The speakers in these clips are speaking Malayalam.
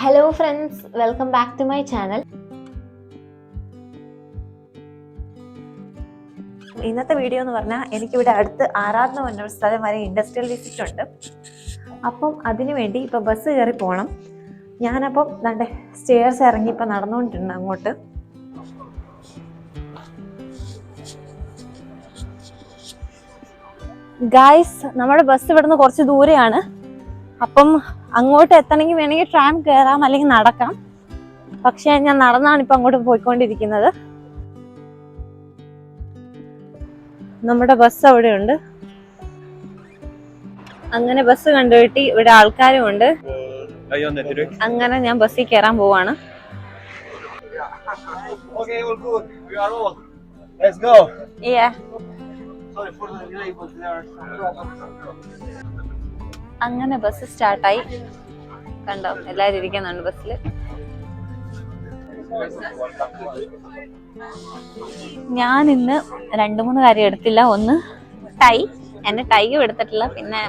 Hello friends welcome back to my channel ഇന്നത്തെ വീഡിയോ എന്ന് പറഞ്ഞാൽ എനിക്കിവിടെ അടുത്ത് ആരാധന ഒരു സ്ഥലം വരെ ഇൻഡസ്ട്രിയൽ വിസിറ്റ് ഉണ്ട്. അപ്പം അതിനുവേണ്ടി ഇപ്പം ബസ് കയറി പോകണം ഞാനപ്പം നല്ല സ്റ്റേഴ്സ് ഇറങ്ങി ഇപ്പം നടന്നുകൊണ്ടിട്ടുണ്ട് അങ്ങോട്ട്. ഗായ്സ് നമ്മുടെ ബസ് ഇവിടുന്ന് കുറച്ച് ദൂരെയാണ്. അപ്പം അങ്ങോട്ട് എത്തണമെങ്കിൽ വേണമെങ്കിൽ ട്രാം കയറാം അല്ലെങ്കിൽ നടക്കാം പക്ഷേ ഞാൻ നടന്നാണ് ഇപ്പം അങ്ങോട്ട് പോയിക്കൊണ്ടിരിക്കുന്നത് നമ്മുടെ ബസ് അവിടെ ഉണ്ട് അങ്ങനെ ബസ് കണ്ടുകിട്ടി ഇവിടെ ആൾക്കാരും ഉണ്ട്? അങ്ങനെ ഞാൻ ബസ്സിൽ കയറാൻ പോവാണ് go. Sorry for the delay, but there are some problems. അങ്ങനെ ബസ് സ്റ്റാർട്ടായി. കണ്ടോ എല്ലാരും ഇരിക്കുന്നുണ്ട് ബസ്സിൽ ഞാൻ ഇന്ന് രണ്ടു മൂന്ന് കാര്യം എടുത്തില്ല. ഒന്ന് ടൈ എന്റെ ടൈയും എടുത്തിട്ടില്ല. പിന്നെ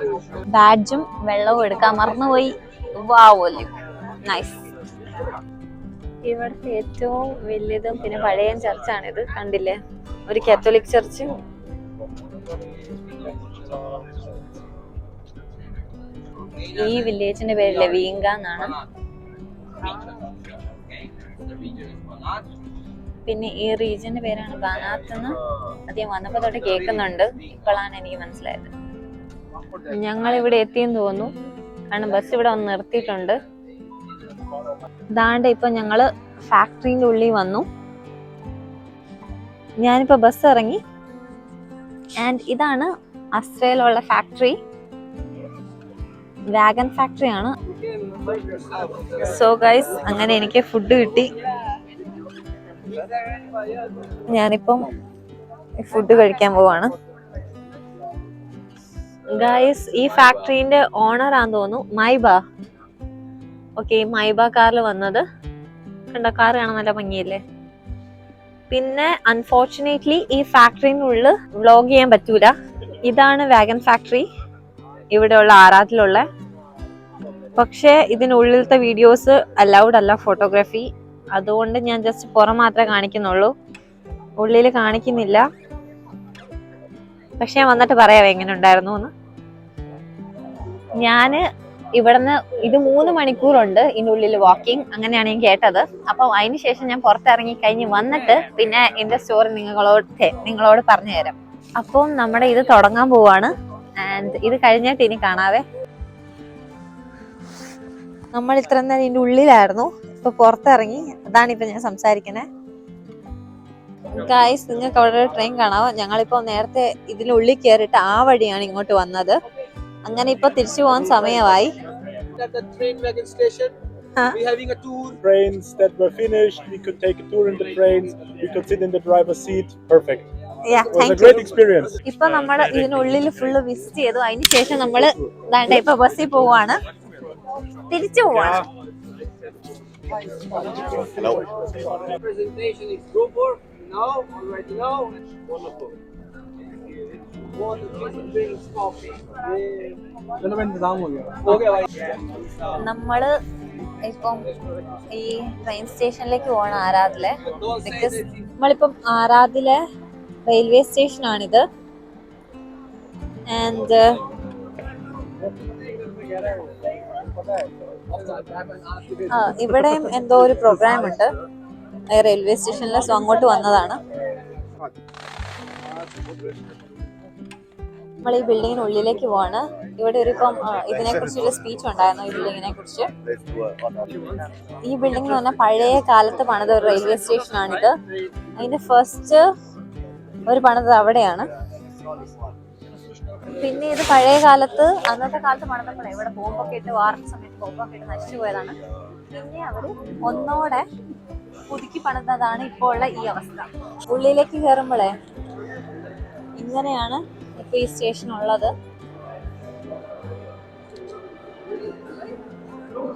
ബാഡ്ജും വെള്ളവും എടുക്കാൻ മറന്നുപോയി. വാവോല്ലേ നൈസ്. ഇവിടുത്തെ ഏറ്റവും വലിയതും പിന്നെ പഴയ ഇത് കണ്ടില്ലേ? ഒരു കാത്തോലിക് ചർച്ച്. ഈ വില്ലേജിന്റെ പേര് ലവീങ്ക എന്നാണ്. പിന്നെ ഈ റീജിയന്റെ പേരാണ് ബാനാത്ത് എന്ന് അദ്ദേഹം വന്നപ്പോ തൊട്ട് കേൾക്കുന്നുണ്ട്. ഇപ്പോഴാണ് എനിക്ക് മനസ്സിലായത്. ഞങ്ങൾ ഇവിടെ എത്തിയെന്ന് തോന്നുന്നു. കാരണം ബസ് ഇവിടെ വന്ന് നിർത്തിയിട്ടുണ്ട്. ദാണ്ട് ഇപ്പൊ ഞങ്ങൾ ഫാക്ടറിന്റെ ഉള്ളിൽ വന്നു. ഞാനിപ്പോ ബസ് ഇറങ്ങി. ആൻഡ് ഇതാണ് അസ്രയിലുള്ള ഫാക്ടറി വാഗൻ ഫാക്ടറി ആണ്. സോ ഗൈസ് അങ്ങനെ എനിക്ക് ഫുഡ് കിട്ടി. ഞാനിപ്പം ഫുഡ് കഴിക്കാൻ പോവാണ്. ഗൈസ് ഈ ഫാക്ടറിന്റെ ഓണർ ആന്ന് തോന്നുന്നു മൈബ ഓക്കെ മൈബ കാറിൽ വന്നത്. കണ്ട കാർ കാണാൻ നല്ല ഭംഗിയല്ലേ? പിന്നെ അൺഫോർച്ചുനേറ്റ്ലി ഈ ഫാക്ടറിനുള്ളിൽ വ്ളോഗ് ചെയ്യാൻ പറ്റൂല. ഇതാണ് വാഗൻ ഫാക്ടറി ഇവിടെയുള്ള ആറാത്തിലുള്ള പക്ഷേ ഇതിനുള്ളിലത്തെ വീഡിയോസ് അലൗഡ് അല്ല ഫോട്ടോഗ്രാഫി അതുകൊണ്ട് ഞാൻ ജസ്റ്റ് പുറം മാത്രമേ കാണിക്കുന്നുള്ളൂ. ഉള്ളിൽ കാണിക്കുന്നില്ല. പക്ഷെ ഞാൻ വന്നിട്ട് പറയാം എങ്ങനെ ഉണ്ടായിരുന്നു എന്ന്. ഞാൻ ഇവിടുന്ന് ഇത് മൂന്ന് മണിക്കൂറുണ്ട് ഇതിനുള്ളിൽ വാക്കിംഗ് അങ്ങനെയാണ് ഞാൻ കേട്ടത്. അപ്പം അതിന് ശേഷം ഞാൻ പുറത്തിറങ്ങി കഴിഞ്ഞ് വന്നിട്ട് പിന്നെ എന്റെ സ്റ്റോറി നിങ്ങളോട് നിങ്ങളോട് പറഞ്ഞു തരാം അപ്പം നമ്മുടെ ഇത് തുടങ്ങാൻ പോവാണ്. ആൻഡ് ഇത് കഴിഞ്ഞിട്ട് ഇനി കാണാവേ നമ്മൾ ഇത്ര നേരം ഇതിന്റെ ഉള്ളിലായിരുന്നു ഇപ്പൊ പുറത്തിറങ്ങി അതാണ് ഇപ്പൊ ഞാൻ സംസാരിക്കണേ ഗായ്സ് നിങ്ങൾക്ക് അവിടെ ഒരു ട്രെയിൻ കാണാവോ ഞങ്ങളിപ്പോ നേരത്തെ ഇതിനുള്ളിൽ കയറിയിട്ട് ആ വഴിയാണ് ഇങ്ങോട്ട് വന്നത് അങ്ങനെ ഇപ്പൊ തിരിച്ചു പോകാൻ സമയമായി at the train station. Huh? We're having a tour. trains that were finished. We could take a tour in the trains. We could sit in the driver's seat. Perfect. ഇപ്പൊ നമ്മൾ ഇതിനുള്ളിൽ ഫുള്ള് വിസിറ്റ് ചെയ്തു അതിന് ശേഷം നമ്മൾ ദാണ്ട ഇപ്പൊ ബസ്സിൽ പോവാണ് തിരിച്ചു പോവാണ് Presentation is. Now, already now. Wonderful. നമ്മൾ ഇപ്പം ഈ ട്രെയിൻ സ്റ്റേഷനിലേക്ക് Don't say ബിക്കോസ്. നമ്മളിപ്പം ആരാദിലെ റെയിൽവേ സ്റ്റേഷൻ ആണിത്. ആൻഡ് ഇവിടെയും എന്തോ ഒരു പ്രോഗ്രാം ഉണ്ട് റെയിൽവേ സ്റ്റേഷനിൽ സോ അങ്ങോട്ട് വന്നതാണ്. നമ്മൾ ഈ ബിൽഡിങ്ങിന് ഉള്ളിലേക്ക് പോവാണ്. ഇവിടെ ഒരു ഇപ്പം ഇതിനെ കുറിച്ചൊരു സ്പീച്ച് ഉണ്ടായിരുന്നു ഈ ബിൽഡിങ്ങിനെ കുറിച്ച് ഈ ബിൽഡിംഗ് എന്ന് പറഞ്ഞാൽ പഴയ കാലത്ത് പണിത ഒരു റെയിൽവേ സ്റ്റേഷൻ ആണിത്. അതിന്റെ ഫസ്റ്റ് ഒരു പണിത് അവിടെയാണ്. പിന്നെ ഇത് പഴയ കാലത്ത് അന്നത്തെ കാലത്ത് പണിതപ്പോഴേ ഇവിടെ ബോംബൊക്കെ ഇട്ട് വാർത്ത സമയത്ത് ബോംബൊക്കെ ഇട്ട് നശിച്ചു പോയതാണ്. പിന്നെ അവർ ഒന്നോടെ പുതുക്കി പണിതതാണ് ഇപ്പോൾ ഉള്ള ഈ അവസ്ഥ. ഉള്ളിലേക്ക് കയറുമ്പോഴേ ഇങ്ങനെയാണ് ഇപ്പൊ ഈ സ്റ്റേഷൻ ഉള്ളത്.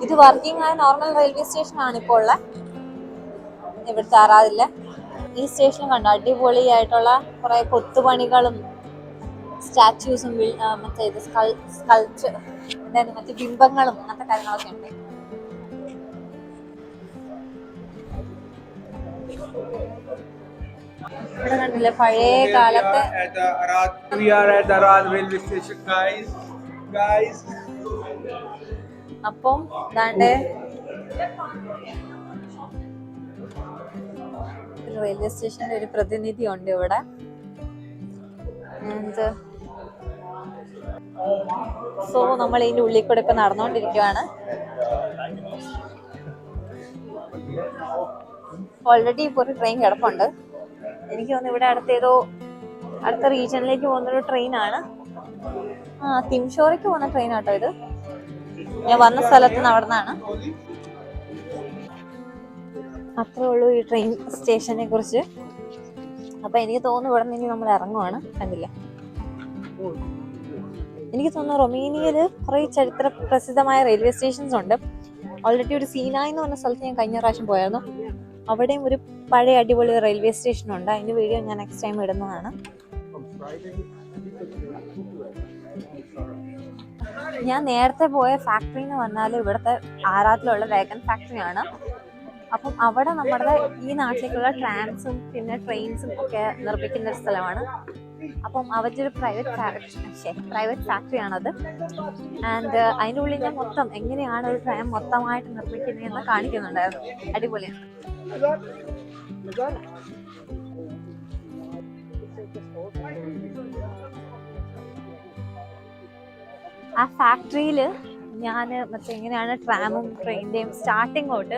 ഇത് വർക്കിംഗ് ആയ നോർമൽ റെയിൽവേ സ്റ്റേഷൻ ആണ് ഇപ്പോൾ ഉള്ള ഇവിടുത്തെ ആറാതില്ല ഈ സ്റ്റേഷൻ കണ്ട. അടിപൊളിയായിട്ടുള്ള കുറേ കൊത്തുപണികളും സ്റ്റാച്യൂസും മറ്റേ ഇത് സ്കൾ സ്കൾച്ചർ മറ്റേ ബിംബങ്ങളും അങ്ങനത്തെ കാര്യങ്ങളൊക്കെ ഉണ്ട്. ഇവിടെ കണ്ടില്ലേ പഴയ കാലത്തെ അപ്പം ദാണ്ടേ റെയിൽവേ സ്റ്റേഷന്റെ ഒരു പ്രതിനിധി ഉണ്ട് ഇവിടെ സോ നമ്മൾ ഇതിന്റെ ഉള്ളിൽ കൂടെ ഇപ്പൊ നടന്നുകൊണ്ടിരിക്കുവാണ്. ഓൾറെഡി ഇപ്പൊ ഒരു ട്രെയിൻ കിടപ്പുണ്ട്. എനിക്ക് തോന്നുന്നു ഇവിടെ അടുത്ത ഏതോ അടുത്ത റീജിയനിലേക്ക് പോകുന്നൊരു ട്രെയിനാണ് ആ തിംഷോറയ്ക്ക് പോകുന്ന ട്രെയിൻ ആട്ടോ ഇത്. ഞാൻ വന്ന സ്ഥലത്ത് നിന്ന് അവിടെ നിന്നാണ് അത്രേ ഉള്ളൂ ഈ ട്രെയിൻ സ്റ്റേഷനെ കുറിച്ച്. അപ്പൊ എനിക്ക് തോന്നുന്നു ഇവിടെ നിന്ന് നമ്മൾ ഇറങ്ങുവാണ്. കണ്ടില്ല? എനിക്ക് തോന്നുന്നു റൊമേനിയയിൽ കുറെ ചരിത്ര പ്രസിദ്ധമായ റെയിൽവേ സ്റ്റേഷൻസ് ഉണ്ട്. ഓൾറെഡി ഒരു സീനായി എന്ന് പറഞ്ഞ സ്ഥലത്ത് ഞാൻ കഴിഞ്ഞ പ്രാവശ്യം പോയായിരുന്നു. അവിടെയും ഒരു പഴയ അടിപൊളി റെയിൽവേ സ്റ്റേഷൻ ഉണ്ട്. അതിന്റെ വീഡിയോ ഞാൻ നെക്സ്റ്റ് ടൈം ഇടുന്നതാണ്. ഞാൻ നേരത്തെ പോയ ഫാക്ടറി എന്ന് പറഞ്ഞാൽ ഇവിടുത്തെ ആറാത്തിലുള്ള വേഗൻ ഫാക്ടറിയാണ് അപ്പം അവിടെ നമ്മുടെ ഈ നാട്ടിലേക്കുള്ള ട്രാംസും പിന്നെ ട്രെയിൻസും ഒക്കെ നിർമ്മിക്കുന്ന ഒരു സ്ഥലമാണ്. അപ്പം അവരുടെ ഒരു പ്രൈവറ്റ് ഫാക്ടറി പ്രൈവറ്റ് ഫാക്ടറിയാണത് ആൻഡ് അതിന്റെ ഉള്ളിൽ ഞാൻ മൊത്തം എങ്ങനെയാണ് ഒരു ട്രാം മൊത്തമായിട്ട് നിർമ്മിക്കുന്നതെന്ന് കാണിക്കുന്നുണ്ടായിരുന്നു. അടിപൊളിയാണ്. ആ ഫാക്ടറിയിൽ ഞാൻ മറ്റേ എങ്ങനെയാണ് ട്രാമും ട്രെയിനിന്റെയും സ്റ്റാർട്ടിങ് തൊട്ട്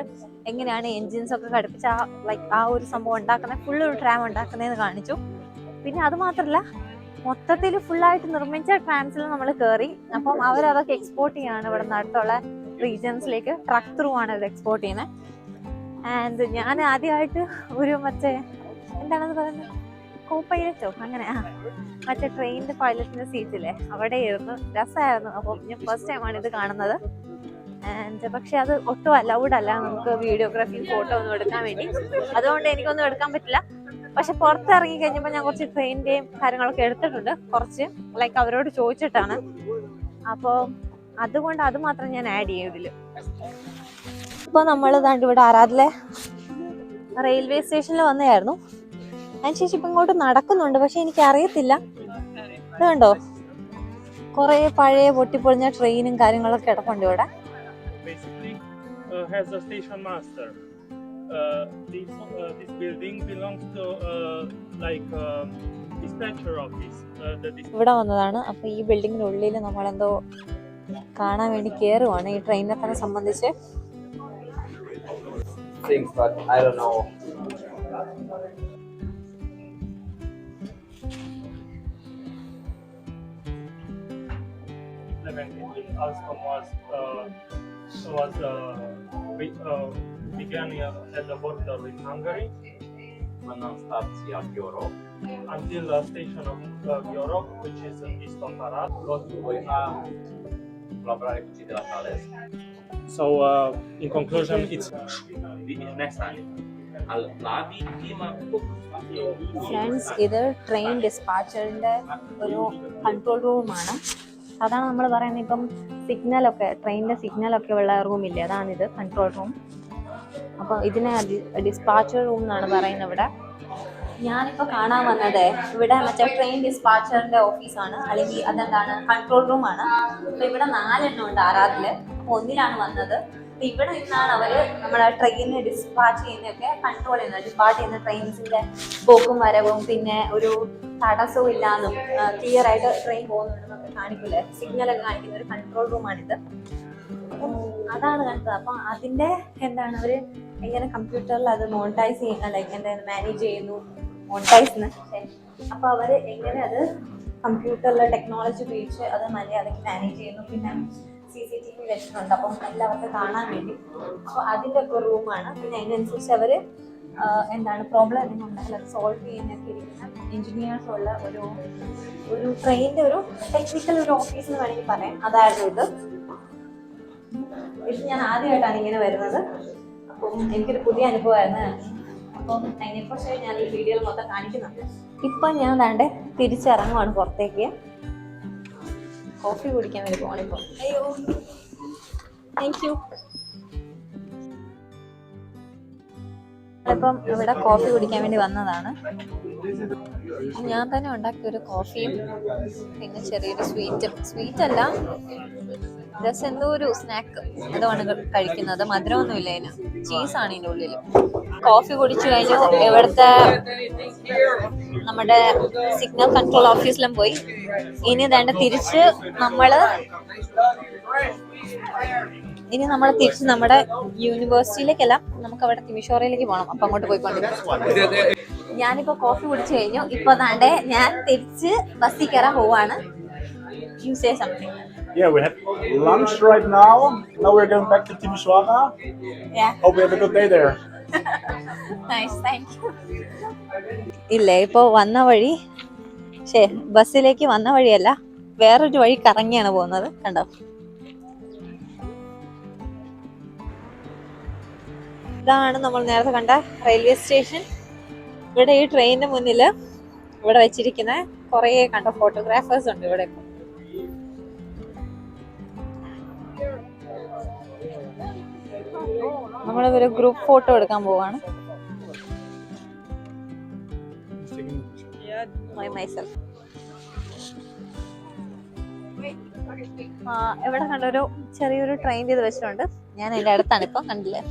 എങ്ങനെയാണ് എൻജിൻസ് ഒക്കെ ഘടിപ്പിച്ച് ആ ലൈക്ക് ആ ഒരു സംഭവം ഉണ്ടാക്കുന്നത് ഫുൾ ഒരു ട്രാം ഉണ്ടാക്കുന്നതെന്ന് കാണിച്ചു. പിന്നെ അത് മാത്രമല്ല മൊത്തത്തിൽ ഫുള്ളായിട്ട് നിർമ്മിച്ച ട്രാംസിൽ നമ്മൾ കയറി അപ്പം അവരതൊക്കെ എക്സ്പോർട്ട് ചെയ്യാണ് ഇവിടെ നിന്ന് അടുത്തുള്ള റീജിയൻസിലേക്ക് ട്രക്ക് ത്രൂ ആണ് അത് എക്സ്പോർട്ട് ചെയ്യുന്നത്. ആൻഡ് ഞാൻ ആദ്യമായിട്ട് ഒരു മറ്റേ എന്താണെന്ന് പറയുന്നത്? കോ അങ്ങനെ ആ. മറ്റേ ട്രെയിനിന്റെ പൈലറ്റിന്റെ സീറ്റില്ലേ? അവിടെ ഇരുന്ന് രസമായിരുന്നു അപ്പം ഞാൻ ഫസ്റ്റ് ടൈമാണ് ഇത് കാണുന്നത്. ആൻഡ് പക്ഷെ അത് ഒട്ടും അലൗഡ് അല്ല നമുക്ക് വീഡിയോഗ്രാഫിയും ഫോട്ടോ ഒന്നും എടുക്കാൻ വേണ്ടി. അതുകൊണ്ട് എനിക്കൊന്നും എടുക്കാൻ പറ്റില്ല. പക്ഷെ പുറത്തിറങ്ങി കഴിഞ്ഞപ്പോൾ ഞാൻ കുറച്ച് ട്രെയിനിന്റെയും കാര്യങ്ങളൊക്കെ എടുത്തിട്ടുണ്ട്. കുറച്ച് ലൈക്ക് അവരോട് ചോദിച്ചിട്ടാണ്. അപ്പോൾ അതുകൊണ്ട് അത് മാത്രം ഞാൻ ആഡ് ചെയ്യും ഇതിൽ. ഇപ്പൊ നമ്മൾ ഇവിടെ ആരാധിലെ റെയിൽവേ സ്റ്റേഷനിൽ വന്നതായിരുന്നു. അതിനുശേഷം ഇപ്പൊ ഇങ്ങോട്ട് നടക്കുന്നുണ്ട് പക്ഷെ എനിക്ക് അറിയത്തില്ല ഇത് കണ്ടോ കുറെ പഴയ പൊട്ടിപ്പൊളിഞ്ഞ ട്രെയിനും കാര്യങ്ങളൊക്കെ കിടപ്പുണ്ട് ഇവിടെ basically uh, has a station master. Uh, this uh, this building belongs to uh, like um dispatcher office. Uh, the ഇവിടെ വന്നതാണ് അപ്പൊ ഈ ബിൽഡിങ്ങിനുള്ളിൽ നമ്മളെന്തോ കാണാൻ വേണ്ടി കയറുവാണ് ഈ ട്രെയിനിനെ തന്നെ സംബന്ധിച്ച് Things, but I don't know. implemented with Alstom was uh, was uh, be, uh, began uh, at the border with Hungary Până în stația Ghioro, until the station of uh, Gyorok, which is east of Arad. voi am colaborare cu cei de la Thales. So, uh, in conclusion, it's Next time. Al Lavi, prima friends ഇത് ട്രെയിൻ ഡിസ്പാച്ചറിന്റെ ഒരു കൺട്രോൾ റൂമാണ് അതാണ് നമ്മൾ പറയുന്നത് ഇപ്പം സിഗ്നലൊക്കെ ട്രെയിനിന്റെ സിഗ്നലൊക്കെ ഉള്ള റൂമില്ലേ അതാണിത് കൺട്രോൾ റൂം അപ്പോൾ ഇതിനെ ഡിസ്പാച്ചർ റൂം എന്നാണ് പറയുന്നത് ഇവിടെ. ഞാനിപ്പോൾ കാണാൻ വന്നത് ഇവിടെ മറ്റേ ട്രെയിൻ ഡിസ്പാച്ചറിന്റെ ഓഫീസാണ് അല്ലെങ്കിൽ അതെന്താണ് കൺട്രോൾ റൂമാണ് അപ്പൊ ഇവിടെ നാലെണ്ണം ഉണ്ട് ആറാറിൽ. അപ്പോൾ ഒന്നിലാണ് വന്നത്. ഇവിടെ നിന്നാണ് അവർ നമ്മളെ ട്രെയിനിനെ ഡിസ്പാച്ച് ചെയ്യുന്നതൊക്കെ കൺട്രോൾ ചെയ്യുന്നത് ഡിസ്പാച്ച് ചെയ്യുന്ന ട്രെയിൻസിന്റെ പോക്കും വരവും പിന്നെ ഒരു തടസ്സവും ഇല്ലാന്നും ക്ലിയർ ആയിട്ട് ട്രെയിൻ പോകുന്നുണ്ടെന്നൊക്കെ കാണിക്കില്ലേ സിഗ്നൽ ഒക്കെ കാണിക്കുന്ന ഒരു കൺട്രോൾ റൂമാണിത് അതാണ് കണ്ടത്. അപ്പൊ അതിന്റെ എന്താണ് അവർ എങ്ങനെ കമ്പ്യൂട്ടറിൽ അത് മോണിറ്റൈസ് ചെയ്യുന്ന ലൈക്ക് എന്തായാലും മാനേജ് ചെയ്യുന്നു മോണിറ്റൈസ് അപ്പൊ അവർ എങ്ങനെ അത് കമ്പ്യൂട്ടറിലെ ടെക്നോളജി ഉപയോഗിച്ച് അത് മലയാളം മാനേജ് ചെയ്യുന്നു പിന്നെ സി സി ടി വി വെച്ചിട്ടുണ്ട്. അപ്പം എല്ലാവർക്കും കാണാൻ വേണ്ടി. അപ്പോൾ അതിന്റെ ഒക്കെ റൂമാണ്. പിന്നെ അതിനനുസരിച്ച് അവർ എന്താണ് പ്രോബ്ലം എന്തെങ്കിലും ഉണ്ടെങ്കിൽ അത് സോൾവ് ചെയ്യാനൊക്കെ ഇരിക്കുന്ന എഞ്ചിനീയേഴ്സ് ഉള്ള ഒരു ഒരു ട്രെയിന്റെ ഒരു ടെക്നിക്കൽ ഒരു ഓഫീസ് എന്ന് വേണമെങ്കിൽ പറയാം. അതായിരുന്നു ഇത്. ഇത് ഞാൻ ആദ്യമായിട്ടാണ് ഇങ്ങനെ വരുന്നത്. അപ്പം എനിക്കൊരു പുതിയ അനുഭവമായിരുന്നു. അപ്പം അതിനെക്കുറിച്ച് ഞാൻ ഈ വീഡിയോയിൽ മൊത്തം കാണിക്കുന്നുണ്ട്. ഇപ്പം ഞാൻ ദാണ്ടെ തിരിച്ചിറങ്ങുവാണ് പുറത്തേക്ക്. കോഫി കുടിക്കാൻ വേണ്ടി പോകണിപ്പോൾ അയ്യോ. താങ്ക് യു ഞങ്ങളിപ്പം ഇവിടെ കോഫി കുടിക്കാൻ വേണ്ടി വന്നതാണ്. ഞാൻ തന്നെ ഉണ്ടാക്കിയ ഒരു കോഫിയും പിന്നെ ചെറിയൊരു സ്വീറ്റും. സ്വീറ്റ് അല്ല ജസ്റ്റ് എന്തോ ഒരു സ്നാക്ക് അതുമാണ് കഴിക്കുന്നത്. മധുരമൊന്നുമില്ല അതിന് ചീസാണ് ഇതിന്റെ ഉള്ളിൽ കോഫി കുടിച്ചു കഴിഞ്ഞു. ഇവിടുത്തെ നമ്മുടെ സിഗ്നൽ കൺട്രോൾ ഓഫീസിലും പോയി. ഇനി വേണ്ട തിരിച്ച് നമ്മൾ ഇനി നമ്മൾ തിരിച്ച് നമ്മുടെ യൂണിവേഴ്സിറ്റിയിലേക്കല്ല നമുക്ക് അവിടെ തിമിഷോറയിലേക്ക് പോകണം അപ്പൊ അങ്ങോട്ട് പോയിക്കൊണ്ടിരിക്കും ഞാനിപ്പോ കോഫി കുടിച്ചു കഴിഞ്ഞു ഇപ്പൊ താണ്ടെ ഞാൻ തിരിച്ച് ബസ്സിൽ കയറാൻ പോവാണ് you say something Yeah, we had lunch right now. Now we're going back to Timisoara. Yeah. Hope we have a good day there. Nice thank you. ഇല്ലേ ഇപ്പൊ വന്ന വഴി ശേ ബസ്സിലേക്ക് വന്ന വഴിയല്ല വേറൊരു വഴി കറങ്ങിയാണ് പോകുന്നത് കണ്ടോ ഇതാണ് നമ്മൾ നേരത്തെ കണ്ട റെയിൽവേ സ്റ്റേഷൻ ഇവിടെ ഈ ട്രെയിനിന് മുന്നിൽ ഇവിടെ വെച്ചിരിക്കുന്ന കുറേ കണ്ട ഫോട്ടോഗ്രാഫേഴ്സ് ഉണ്ട് ഇവിടെ ഒരു ഗ്രൂപ്പ് ഫോട്ടോ എടുക്കാൻ പോവാണ്. ഇവിടെ കണ്ടൊരു ചെറിയൊരു ട്രെയിൻ ചെയ്ത് വെച്ചിട്ടുണ്ട്. ഞാൻ അതിന്റെ അടുത്താണ് ഇപ്പൊ കണ്ടില്ലേ?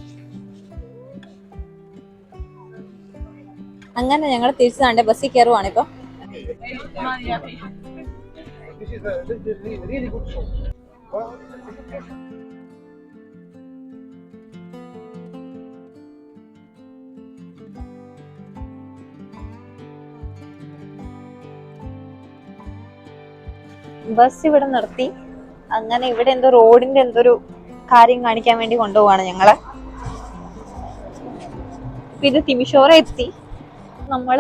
അങ്ങനെ ഞങ്ങൾ തിരിച്ചു താണ്ടെ ബസ്സിൽ കയറുവാണ് ഇപ്പൊ. ബസ് ഇവിടെ നിർത്തി. അങ്ങനെ ഇവിടെ എന്തോ റോഡിന്റെ എന്തൊരു കാര്യം കാണിക്കാൻ വേണ്ടി കൊണ്ടുപോവാണ് ഞങ്ങൾ. ഇത് തിമിഷോറ എത്തി. നമ്മൾ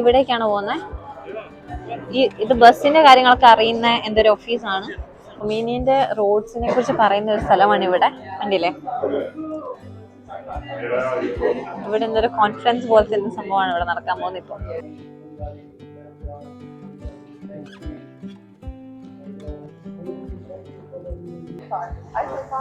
ഇവിടേക്കാണ് പോകുന്നത് ഈ ഇത് ബസ്സിന്റെ കാര്യങ്ങളൊക്കെ അറിയുന്ന എന്തൊരു ഓഫീസാണ്. ഒമീനിയന്റെ റോഡ്സിനെ കുറിച്ച് പറയുന്ന ഒരു സ്ഥലമാണ് ഇവിടെ. കണ്ടില്ലേ? ഇവിടെ എന്തൊരു കോൺഫറൻസ് പോലത്തെ സംഭവമാണ് ഇവിടെ നടക്കാൻ പോകുന്നത് ഇപ്പൊ?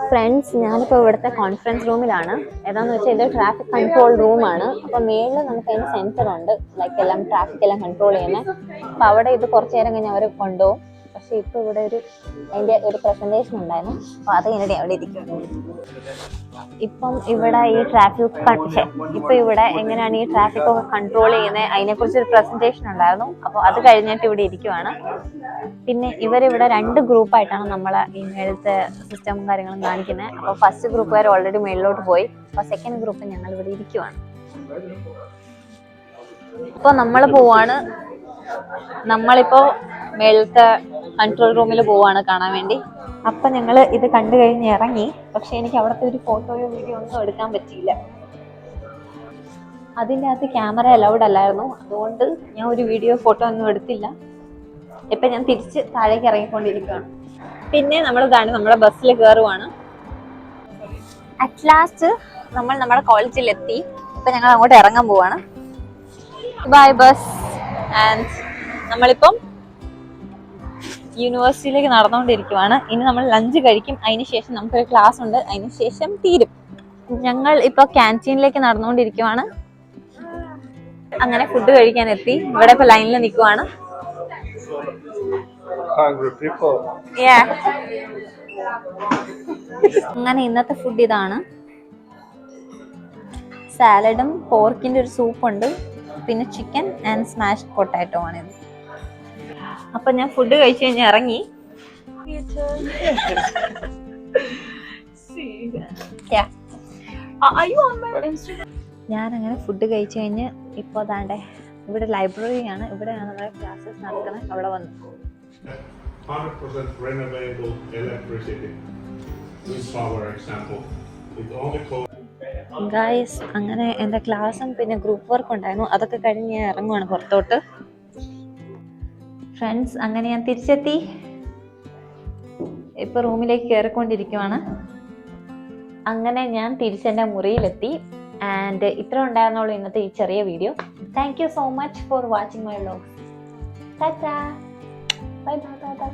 ഫ്രണ്ട്സ് ഞാനിപ്പോൾ ഇവിടുത്തെ കോൺഫറൻസ് റൂമിലാണ് ഏതാന്ന് വെച്ചാൽ ഇത് ട്രാഫിക് കൺട്രോൾ റൂമാണ് അപ്പോൾ മേളിൽ നമുക്ക് അതിന് സെൻസർ ഉണ്ട്. ലൈക്ക് എല്ലാം ട്രാഫിക് എല്ലാം കൺട്രോൾ ചെയ്യുന്നത് അപ്പോൾ അവിടെ ഇത് കുറച്ച് നേരം കഴിഞ്ഞ് അവർ കൊണ്ടുപോകും പക്ഷേ ഇപ്പൊ ഇവിടെ ഒരു അതിന്റെ ഒരു പ്രസന്റേഷൻ ഉണ്ടായിരുന്നു. അപ്പൊ അത് കഴിഞ്ഞിട്ട് അവിടെ ഇരിക്കും ഇപ്പം ഇവിടെ ഈ ട്രാഫിക് ഇപ്പൊ ഇവിടെ എങ്ങനെയാണ് ഈ ട്രാഫിക് ഒക്കെ കൺട്രോൾ ചെയ്യുന്നത്? അതിനെക്കുറിച്ച് ഒരു പ്രസന്റേഷൻ ഉണ്ടായിരുന്നു. അപ്പോൾ അത് കഴിഞ്ഞിട്ട് ഇവിടെ ഇരിക്കുവാണ്. പിന്നെ ഇവരിവിടെ രണ്ട് ഗ്രൂപ്പായിട്ടാണ് നമ്മളെ ഈ മേളത്തെ സിസ്റ്റം കാര്യങ്ങളും കാണിക്കുന്നത് അപ്പോൾ ഫസ്റ്റ് ഗ്രൂപ്പുകാർ ഓൾറെഡി മേളിലോട്ട് പോയി. അപ്പോൾ സെക്കൻഡ് ഗ്രൂപ്പ് ഞങ്ങൾ ഇവിടെ ഇരിക്കുവാണ്. ഇപ്പോൾ നമ്മൾ പോവാണ്. നമ്മളിപ്പോൾ മേളത്തെ കൺട്രോൾ റൂമിൽ പോവാണ് കാണാൻ വേണ്ടി. അപ്പം ഞങ്ങൾ ഇത് കണ്ടു കഴിഞ്ഞ് ഇറങ്ങി. പക്ഷെ എനിക്ക് അവിടുത്തെ ഒരു ഫോട്ടോയോ വീഡിയോ ഒന്നും എടുക്കാൻ പറ്റിയില്ല. അതിന്റെ അകത്ത് ക്യാമറ അലൗഡ് അല്ലായിരുന്നു. അതുകൊണ്ട് ഞാൻ ഒരു വീഡിയോ ഫോട്ടോ ഒന്നും എടുത്തില്ല. ഇപ്പൊ ഞാൻ തിരിച്ച് താഴേക്ക് ഇറങ്ങിക്കൊണ്ടിരിക്കുകയാണ്. പിന്നെ നമ്മൾ ഇതാണ് നമ്മുടെ ബസ്സിൽ കയറുവാണ് അറ്റ് ലാസ്റ്റ് നമ്മൾ നമ്മുടെ കോളേജിൽ എത്തി ഇപ്പൊ ഞങ്ങൾ അങ്ങോട്ട് ഇറങ്ങാൻ പോവാണ്. ബൈ ബസ് ആൻഡ് നമ്മളിപ്പം യൂണിവേഴ്സിറ്റിയിലേക്ക് നടന്നുകൊണ്ടിരിക്കുവാണ്. ഇനി നമ്മൾ ലഞ്ച് കഴിക്കും. അതിന് ശേഷം നമുക്കൊരു ക്ലാസ് ഉണ്ട്. അതിന് ശേഷം തീരും. ഞങ്ങൾ ഇപ്പോൾ ക്യാന്റീനിലേക്ക് നടന്നുകൊണ്ടിരിക്കുവാണ്. അങ്ങനെ ഫുഡ് കഴിക്കാൻ എത്തി. ഇവിടെ ഇപ്പൊ ലൈനിൽ നിൽക്കുവാണ് അങ്ങനെ ഇന്നത്തെ ഫുഡ് ഇതാണ്. സാലഡും പോർക്കിന്റെ ഒരു സൂപ്പ് ഉണ്ട്. പിന്നെ ചിക്കൻ ആൻഡ് സ്മാഷ്ഡ് പൊട്ടാറ്റോ ആണിത് അപ്പൊ ഞാൻ ഫുഡ് കഴിച്ചു കഴിഞ്ഞ് ഇറങ്ങി. ഞാൻ അങ്ങനെ ഫുഡ് കഴിച്ചു കഴിഞ്ഞ് ഇപ്പൊ അതാണ്ടേ ഇവിടെ ലൈബ്രറിയാണ് ഇവിടെയാണ് നമ്മുടെ ക്ലാസ്സസ് നടക്കുന്നത് അവിടെ വന്നു. 100% renewable electricity. Wind power example. Only guys അങ്ങനെ എന്റെ ക്ലാസ്സും പിന്നെ ഗ്രൂപ്പ് വർക്ക് ഉണ്ടായിരുന്നു. അതൊക്കെ കഴിഞ്ഞ് ഞാൻ ഇറങ്ങുവാണ് പുറത്തോട്ട്. ഫ്രണ്ട്സ് അങ്ങനെ ഞാൻ തിരിച്ചെത്തി. ഇപ്പൊ റൂമിലേക്ക് കയറിക്കൊണ്ടിരിക്കുവാണ് അങ്ങനെ ഞാൻ തിരിച്ചെന്റെ മുറിയിലെത്തി. ആൻഡ് ഇത്ര ഉണ്ടായിരുന്നുള്ളൂ ഇന്നത്തെ ഈ ചെറിയ video thank you so much for watching my vlogs bye bye bye bye